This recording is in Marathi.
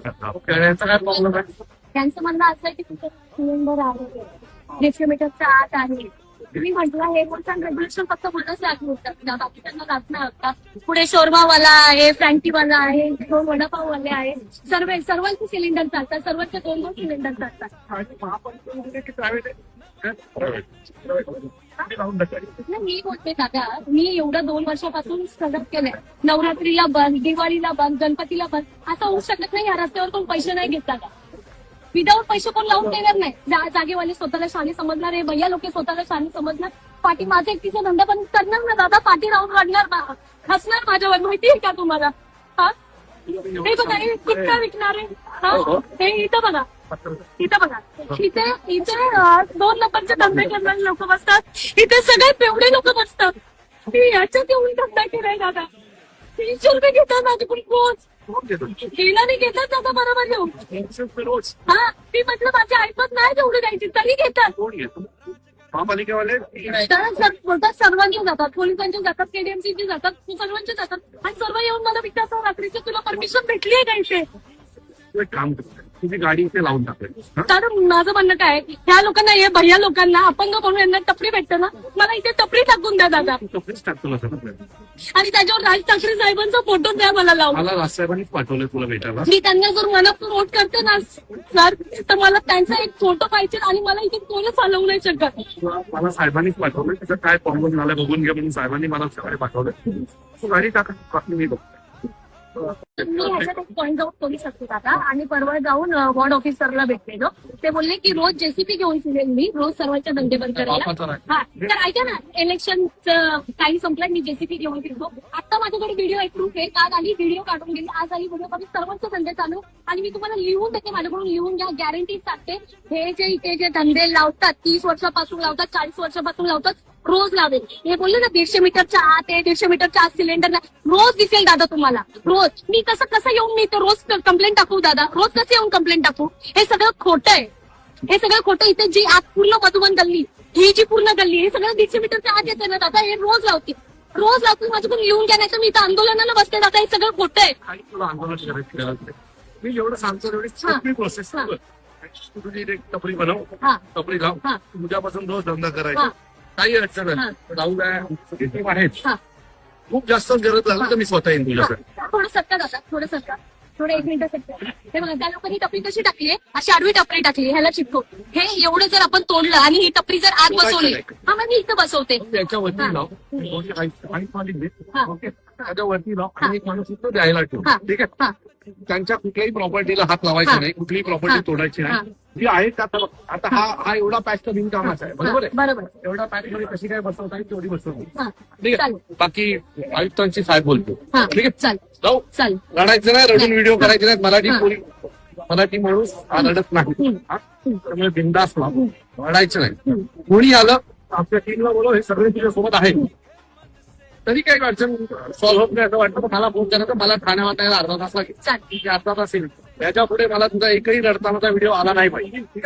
काय प्रॉब्लेम आहे? त्यांचं म्हणणं असं आहे की तुमचं सिलेंडर आहे दीडशे मीटरच्या आत आहे. तुम्ही म्हटलं हे रूल्स अँड फक्त मनच लागू होतं. बाकी त्यांना लागत नाही होता पुढे शोरमावाला आहे फ्रँटीवाला आहे दोन वडापाववाले आहे. सर्व सर्वांचे सिलेंडर चालतात सर्वांचे दोन दोन सिलेंडर चालतात. नाही, मी बोलते दादा. मी एवढं दोन वर्षापासून सलग केलंय. नवरात्रीला बंद दिवाळीला बंद गणपतीला बंद असं होऊ शकत नाही या रस्त्यावर कोण पैसे नाही घेत दादा. विदाऊट पैसे कोण लावून देणार नाही? जा- जागेवाले स्वतःला शाणी समजणार आहे भैया लोक स्वतःला शाणी समजणार. पाठी माझा एकटीचा धंदा पण करणार ना दादा? पाठी राहून बा- हसणार माझ्यावर माहितीये का तुम्हाला? हा? हे बघा हे गुटखा विकणार आहे? हा? हे इथं बघा. इथं बघा. इथे इथे दोन लोकांचे धंदे करणारे लोक बसतात. इथे सगळे पेवडे लोक बसतात. मी याच्यात येऊन धंदा केलाय दादा. तीनशे रुपये घेतात माझ्याकडून रोज. गेला नाही घेतात दादा बरोबर येऊन हा मी म्हटलं माझी ऐपत नाही तेवढी द्यायची तरी घेतात. महापालिकेवाले सर बोलतात सर्वांनी जातात. पोलिसांचे जातात केडीएमसीचे जातात सर्वांचे जातात. आणि सर्व येऊन मला विचारतात रात्रीची तुला परमिशन भेटली आहे का इथे? तू एक काम करतो तुझी गाडी इथे लावून टाकेल? तर माझं म्हणणं काय ह्या लोकांना हे भैया लोकांना अपंग म्हणून यांना टपरी भेटते ना? मला इथे टपरी टाकून द्या दादा. कपडेच टाकतो ना सगळं आणि त्याच्यावर राज ठाकरे साहेबांचा फोटो द्या मला लावून. मला राजसाहेबांनीच पाठवलंय तुला भेटायला. मी त्यांना जर मनातून वोट करते ना सर तर मला त्यांचा एक फोटो पाहिजे आणि मला इथे कोणच हलवू नाही शकत. तुला- मला साहेबांनीच पाठवलंय. त्याचं काय प्रॉब्लेम झालाय बघून घे म्हणून साहेबांनी मला सकाळी पाठवलंय. तू गाडी टाका बाकी मी बघतो. मी ह्याच्यात एक पॉईंट आउट करू शकते दादा. आणि परवा जाऊन वॉर्ड ऑफिसरला भेटलेलो. ते बोलले की रोज जेसीपी घेऊन फिरेल मी. रोज सर्वांचे धंदे बंद करायला. हा. तर ऐका ना इलेक्शनचं काही संपलं मी जेसीपी घेऊन फिरतो. आता माझ्याकडे व्हिडिओ एक प्रूफ आहे. काल आली व्हिडिओ काढून गेली आज आली व्हिडिओ काढून सर्वांचे धंदे चालू. आणि मी तुम्हाला लिहून देते माझ्याकडून लिहून घ्या. गॅरंटी सांगते. हे जे इथे जे धंदे लावतात तीस वर्षापासून लावतात चाळीस वर्षापासून लावतात रोज लावेल हे बोलले ना दीडशे मीटरच्या आत आहे दीडशे मीटरच्या आत सिलेंडर रोज दिसेल दादा तुम्हाला. रोज. मी कसं कसं येऊन मी रोज कंप्लेंट टाकू दादा? रोज कसं येऊन कंप्लेंट टाकू? हे सगळं खोटं आहे. हे सगळं खोटं इथे जी आत पूर्ण मधुबन गल्ली ही जी पूर्ण गल्ली हे सगळं दीडशे मीटरच्या आत येते ना दादा? हे रोज लावते. रोज लावते माझ्याकडून लिहून घ्या नाही तर मी इथं आंदोलनाला बसते दादा. हे सगळं खोटं आहे. मी जेवढं सांगतो तेवढी प्रोसेस. तू तुझी एक टपरी बनव. टपरी लाव. उद्यापासून रोज धंदा. करायचा. काही अडचण हा. नाही राहू द्या. टीम आहेच. हा. खूप जास्त गरज लागली तर मी स्वतः येईन तुझ्याकडे. थोडं सत्ता दादा थोडं सत्ता. थोडं एक मिनिट सत्ता. हे बघा त्या लोकांनी टपरी कशी टाकली आहे? अशी आडवी टपरी टाकली ह्याला चिपको हे एवढं जर आपण तोडलं आणि ही टपरी जर आत बसवली हा मग मी इथं बसवते. लाव. दे. त्याच्यावरती लाव आणि एक माणूस द्यायला ठेव. ठीक आहे? त्यांच्या कुठल्याही प्रॉपर्टीला हात लावायचा. नाही कुठलीही. प्रॉपर्टी तोडायची. नाही. जी आहे त्या आता आता हा हा. एवढा पॅच तर बिनकामाचा आहे. बरोबर आहे? बरोबर एवढा पॅच मध्ये कशी काय बसवता येईल तेवढी बसवली हा. ठीक आहे? बाकी आयुक्तांची साहेब बोलतो. ठीक आहे? जाऊ. रडायचं नाही रडून व्हिडिओ करायचे नाहीत. मराठी. पोरी मराठी माणूस हा रडत नाही? त्यामुळे बिंदास रडायचं नाही. कोणी आलं आपल्या टीमला बोलव हे सगळे तुझ्या सोबत आहेत तरी काही अडचण सॉल्व्ह होत नाही असं वाटतं. मला फोन करा तर मला ठाण्यावर यायला अर्धा तास लागेल. अर्धा तास येईल. त्याच्या पुढे मला तुझा एकही रडतानाचा व्हिडिओ आला नाही पाहिजे.